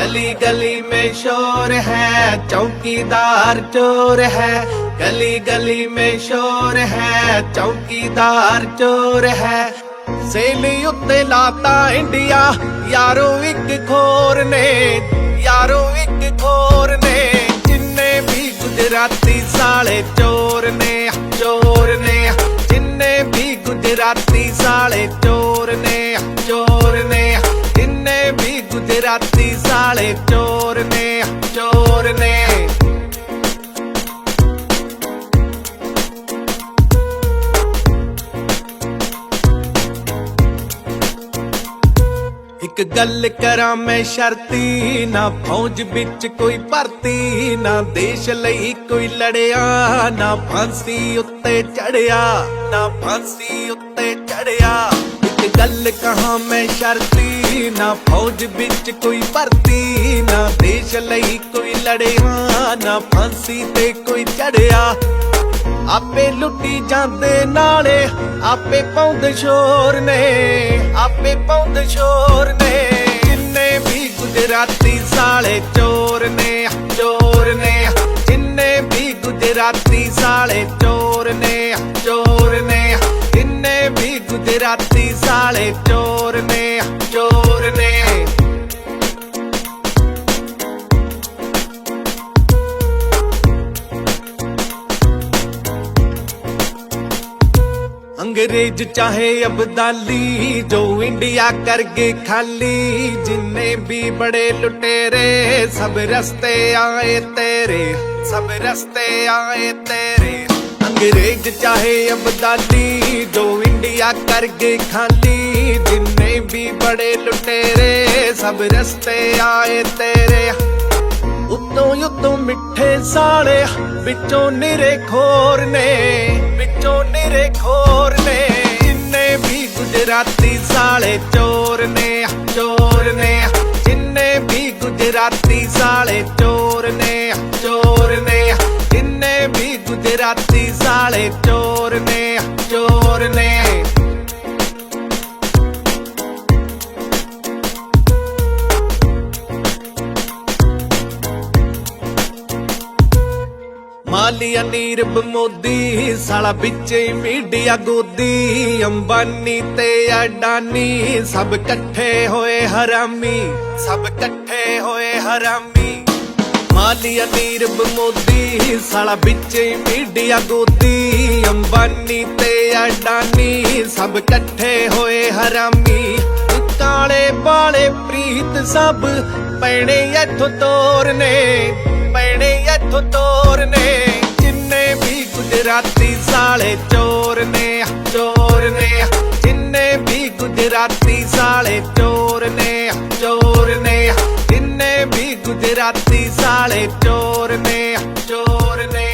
गली गली में शोर है चौकीदार चोर है गली गली में शोर है चौकीदार चोर है ਸੇਲੀ ਉੱਤੇ ਲਾਤਾ ਇੰਡੀਆ ਯਾਰੋ ਇੱਕ ਖੋਰ ਨੇ ਯਾਰੋ ਇੱਕ ਖੋਰ ਨੇ ਜਿੰਨੇ ਵੀ ਗੁਜਰਾਤੀ ਸਾਲੇ ਚੋਰ ਨੇ ਚੋਰ ਨੇ ਜਿੰਨੇ ਵੀ ਗੁਜਰਾਤੀ ਸਾਲੇ ਚੋਰ ਵੀ ਸਾਲੇ ਚੋਰ ਨੇ ਚੋਰ ਨੇ। ਇੱਕ ਗੱਲ ਕਰਾਂ ਮੈਂ ਸ਼ਰਤੀ ਨਾ, ਫੌਜ ਵਿੱਚ ਕੋਈ ਭਰਤੀ ਨਾ, ਦੇਸ਼ ਲਈ ਕੋਈ ਲੜਿਆ ਨਾ, ਫਾਂਸੀ ਉੱਤੇ ਚੜਿਆ ਨਾ, ਫਾਂਸੀ ਉੱਤੇ ਚੜਿਆ। ਇੱਕ ਗੱਲ ਕਹਾਂ ਮੈਂ ਸ਼ਰਤੀ ਨਾ, ਫੌਜ ਵਿੱਚ ਕੋਈ ਭਰਤੀ ਨਾ, ਦੇਸ਼ ਲਈ ਕੋਈ ਲੜਿਆ ਨਾ, ਫਾਂਸੀ ਤੇ ਕੋਈ ਚੜਿਆ। ਆਪੇ ਲੁੱਟੀ ਜਾਂਦੇ ਨਾਲੇ, ਆਪੇ ਪਾਉਂਦੇ ਸ਼ੋਰ ਨੇ, ਆਪੇ ਪਾਉਂਦੇ ਸ਼ੋਰ ਨੇ। ਜਿੰਨੇ ਵੀ ਗੁਜਰਾਤੀ ਸਾਲੇ ਚੋਰ ਨੇ ਚੋਰ ਨੇ, ਜਿੰਨੇ ਵੀ ਗੁਜਰਾਤੀ ਸਾਲੇ ਚੋਰ ਨੇ ਚੋਰ ਨੇ। ਵੀ ਗੁਜਰਾਤੀ ਸਾਲੇ ਚੋਰ ਨੇ ਚੋਰ ਨੇ। ਅੰਗਰੇਜ਼ ਚਾਹੇ ਅਬਦਾਲੀ, ਜੋ ਇੰਡੀਆ ਕਰਕੇ ਖਾਲੀ, ਜਿੰਨੇ ਵੀ ਬੜੇ ਲੁਟੇਰੇ ਸਭ ਰਸਤੇ ਆਏ ਤੇਰੇ, ਸਭ ਰਸਤੇ ਆਏ ਤੇਰੇ। ਅੰਗਰੇਜ਼ ਚਾਹੇ ਅਬਦਾਲੀ ਇੰਡੀਆ ਕਰ ਗਏ ਖਾਲੀ ਜਿੰਨੇ ਵੀ ਬੜੇ ਲੁਟੇਰੇ, ਸਭ ਰਸਤੇ ਆਏ ਤੇਰੇ। ਉਤੋਂ ਉੱਤੋਂ ਮਿੱਠੇ ਸਾਲੇ, ਵਿੱਚੋਂ ਨਿਰੇ ਖੋਰ ਨੇ, ਵਿੱਚੋਂ ਨਿਰੇ ਖੋਰ ਨੇ। ਜਿੰਨੇ ਵੀ ਗੁਜਰਾਤੀ ਸਾਲੇ ਚੋਰ ਨੇ ਚੋਰ ਨੇ। ਜਿੰਨੇ ਵੀ ਗੁਜਰਾਤੀ ਸਾਲੇ ਚੋਰ ਨੇ ਚੋਰ ਨੇ। ਜਿੰਨੇ ਵੀ ਗੁਜਰਾਤੀ ਸਾਲੇ ਚੋਰ ਨੇ ਚੋਰ ਨੇ। ਮਾਲੀਆ ਨੀਰਬ ਮੋਦੀ, ਸਾਲਾ ਵਿੱਚੇ ਮੀਡੀਆ ਗੋਦੀ, ਅੰਬਾਨੀ ਤੇ ਅਡਾਨੀ, ਸਭ ਇਕੱਠੇ ਹੋਏ ਹਰਾਮੀ, ਸਭ ਇਕੱਠੇ ਹੋਏ ਹਰਾਮੀ। ਮਾਲੀਆ ਨੀਰਬ ਮੋਦੀ, ਸਾਲਾ ਵਿੱਚੇ ਮੀਡੀਆ ਗੋਦੀ, ਅੰਬਾਨੀ ਤੇ ਅਡਾਨੀ, ਸਭ ਇਕੱਠੇ ਹੋਏ ਹਰਾਮੀ। ਕਾਲੇ ਬਾਲੇ ਪ੍ਰੀਤ ਸਭ ਪੈਣੇ ਇੱਥੋਂ ਤੋਰਨੇ ਗੁਜਰਾਤੀ ਸਾਲੇ ਚੋਰ ਨੇ ਚੋਰ ਨੇ। ਜਿੰਨੇ ਵੀ ਗੁਜਰਾਤੀ ਸਾਲੇ ਚੋਰ ਨੇ ਚੋਰ ਨੇ। ਜਿੰਨੇ ਵੀ ਗੁਜਰਾਤੀ ਸਾਲੇ ਚੋਰ ਨੇ ਚੋਰ ਨੇ।